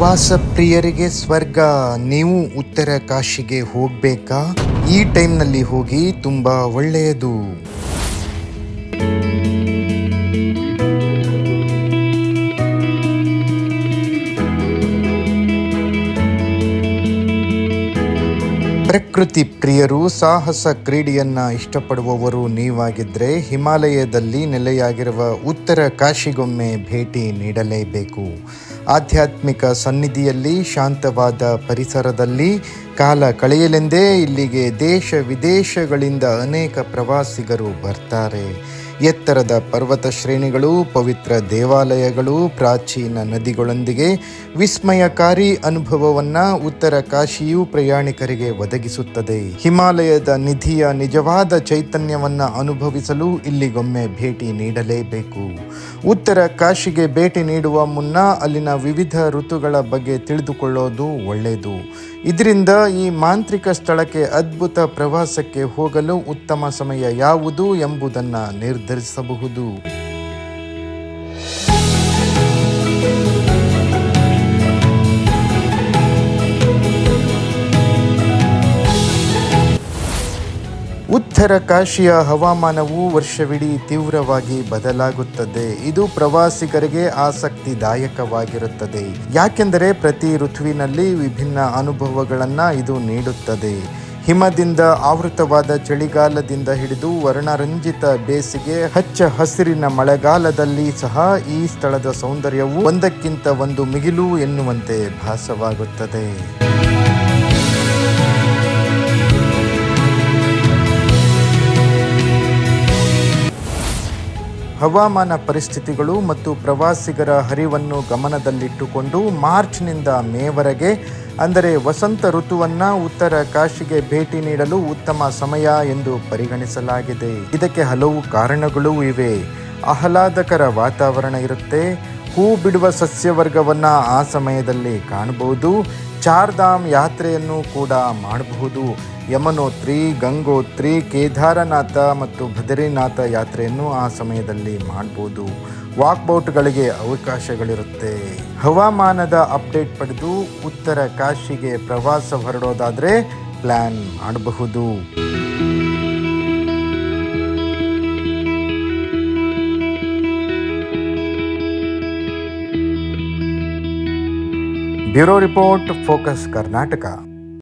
ಪ್ರವಾಸ ಪ್ರಿಯರಿಗೆ ಸ್ವರ್ಗ, ನೀವು ಉತ್ತರ ಕಾಶಿಗೆ ಹೋಗ್ಬೇಕಾ? ಈ ಟೈಮ್ನಲ್ಲಿ ಹೋಗಿ ತುಂಬಾ ಒಳ್ಳೆಯದು. ಪ್ರಕೃತಿ ಪ್ರಿಯರು, ಸಾಹಸ ಕ್ರೀಡೆಯನ್ನ ಇಷ್ಟಪಡುವವರು ನೀವಾಗಿದ್ರೆ ಹಿಮಾಲಯದಲ್ಲಿ ನೆಲೆಯಾಗಿರುವ ಉತ್ತರ ಕಾಶಿಗೊಮ್ಮೆ ಭೇಟಿ ನೀಡಲೇಬೇಕು. ಆಧ್ಯಾತ್ಮಿಕ ಸನ್ನಿಧಿಯಲ್ಲಿ ಶಾಂತವಾದ ಪರಿಸರದಲ್ಲಿ ಕಾಲ ಕಳೆಯಲೆಂದೇ ಇಲ್ಲಿಗೆ ದೇಶ ವಿದೇಶಗಳಿಂದ ಅನೇಕ ಪ್ರವಾಸಿಗರು ಬರ್ತಾರೆ. ಎತ್ತರದ ಪರ್ವತ ಶ್ರೇಣಿಗಳು, ಪವಿತ್ರ ದೇವಾಲಯಗಳು, ಪ್ರಾಚೀನ ನದಿಗಳೊಂದಿಗೆ ವಿಸ್ಮಯಕಾರಿ ಅನುಭವವನ್ನು ಉತ್ತರ ಕಾಶಿಯು ಪ್ರಯಾಣಿಕರಿಗೆ ಒದಗಿಸುತ್ತದೆ. ಹಿಮಾಲಯದ ನಿಧಿಯ ನಿಜವಾದ ಚೈತನ್ಯವನ್ನು ಅನುಭವಿಸಲು ಇಲ್ಲಿಗೊಮ್ಮೆ ಭೇಟಿ ನೀಡಲೇಬೇಕು. ಉತ್ತರ ಕಾಶಿಗೆ ಭೇಟಿ ನೀಡುವ ಮುನ್ನ ಅಲ್ಲಿನ ವಿವಿಧ ಋತುಗಳ ಬಗ್ಗೆ ತಿಳಿದುಕೊಳ್ಳೋದು ಒಳ್ಳೆಯದು. ಇದರಿಂದ ಈ ಮಾಂತ್ರಿಕ ಸ್ಥಳಕ್ಕೆ ಅದ್ಭುತ ಪ್ರವಾಸಕ್ಕೆ ಹೋಗಲು ಉತ್ತಮ ಸಮಯ ಯಾವುದು ಎಂಬುದನ್ನು ನಿರ್ಧರಿಸಬಹುದು. ಉತ್ತರ ಕಾಶಿಯ ಹವಾಮಾನವು ವರ್ಷವಿಡೀ ತೀವ್ರವಾಗಿ ಬದಲಾಗುತ್ತದೆ. ಇದು ಪ್ರವಾಸಿಗರಿಗೆ ಆಸಕ್ತಿದಾಯಕವಾಗಿರುತ್ತದೆ. ಯಾಕೆಂದರೆ ಪ್ರತಿ ಋತುವಿನಲ್ಲಿ ವಿಭಿನ್ನ ಅನುಭವಗಳನ್ನು ಇದು ನೀಡುತ್ತದೆ. ಹಿಮದಿಂದ ಆವೃತವಾದ ಚಳಿಗಾಲದಿಂದ ಹಿಡಿದು ವರ್ಣರಂಜಿತ ಬೇಸಿಗೆ, ಹಚ್ಚ ಹಸಿರಿನ ಮಳೆಗಾಲದಲ್ಲಿ ಸಹ ಈ ಸ್ಥಳದ ಸೌಂದರ್ಯವು ಒಂದಕ್ಕಿಂತ ಒಂದು ಮಿಗಿಲು ಎನ್ನುವಂತೆ ಭಾಸವಾಗುತ್ತದೆ. ಹವಾಮಾನ ಪರಿಸ್ಥಿತಿಗಳು ಮತ್ತು ಪ್ರವಾಸಿಗರ ಹರಿವನ್ನು ಗಮನದಲ್ಲಿಟ್ಟುಕೊಂಡು ಮಾರ್ಚ್ನಿಂದ ಮೇವರೆಗೆ, ಅಂದರೆ ವಸಂತ ಋತುವನ್ನು ಉತ್ತರ ಕಾಶಿಗೆ ಭೇಟಿ ನೀಡಲು ಉತ್ತಮ ಸಮಯ ಎಂದು ಪರಿಗಣಿಸಲಾಗಿದೆ. ಇದಕ್ಕೆ ಹಲವು ಕಾರಣಗಳು ಇವೆ. ಆಹ್ಲಾದಕರ ವಾತಾವರಣ ಇರುತ್ತೆ. ಹೂ ಬಿಡುವ ಸಸ್ಯವರ್ಗವನ್ನು ಆ ಸಮಯದಲ್ಲಿ ಕಾಣಬಹುದು. ಚಾರ್ಧಾಮ್ ಯಾತ್ರೆಯನ್ನು ಕೂಡ ಮಾಡಬಹುದು. ಯಮನೋತ್ರಿ, ಗಂಗೋತ್ರಿ, ಕೇದಾರನಾಥ ಮತ್ತು ಬದರಿನಾಥ ಯಾತ್ರೆಯನ್ನು ಆ ಸಮಯದಲ್ಲಿ ಮಾಡ್ಬೋದು. ವಾಕ್ಬೌಟ್ಗಳಿಗೆ ಅವಕಾಶಗಳಿರುತ್ತೆ. ಹವಾಮಾನದ ಅಪ್ಡೇಟ್ ಪಡೆದು ಉತ್ತರ ಕಾಶಿಗೆ ಪ್ರವಾಸ ಹೊರಡೋದಾದರೆ ಪ್ಲ್ಯಾನ್ ಮಾಡಬಹುದು. Bureau report, focus Karnataka.